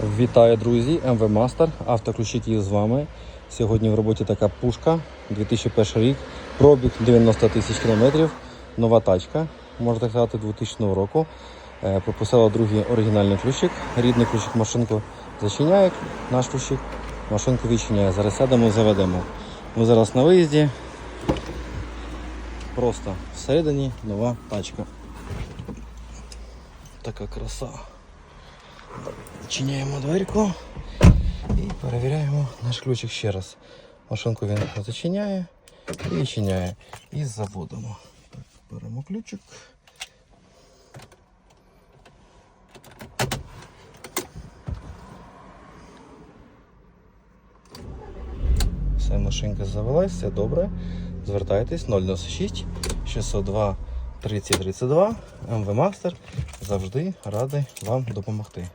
Вітаю, друзі! МВ Мастер, автоключі Київ з вами. Сьогодні в роботі така пушка 2001 рік, пробіг 90 тисяч кілометрів, нова тачка, можна так сказати, 2000 року. Е, Пропустила другий оригінальний ключик. Рідний ключик машинку зачиняє, наш ключик машинку відчиняє. Зараз сядемо, заведемо. Ми зараз на виїзді. Просто всередині нова тачка. Така краса. Відчиняємо дверку і перевіряємо наш ключик ще раз. Машинку він зачиняє і відчиняє. І заводимо. Так, беремо ключик. Все, машинка завелась, все добре. Звертайтесь 096 602 3032 МВ Мастер. Завжди радий вам допомогти.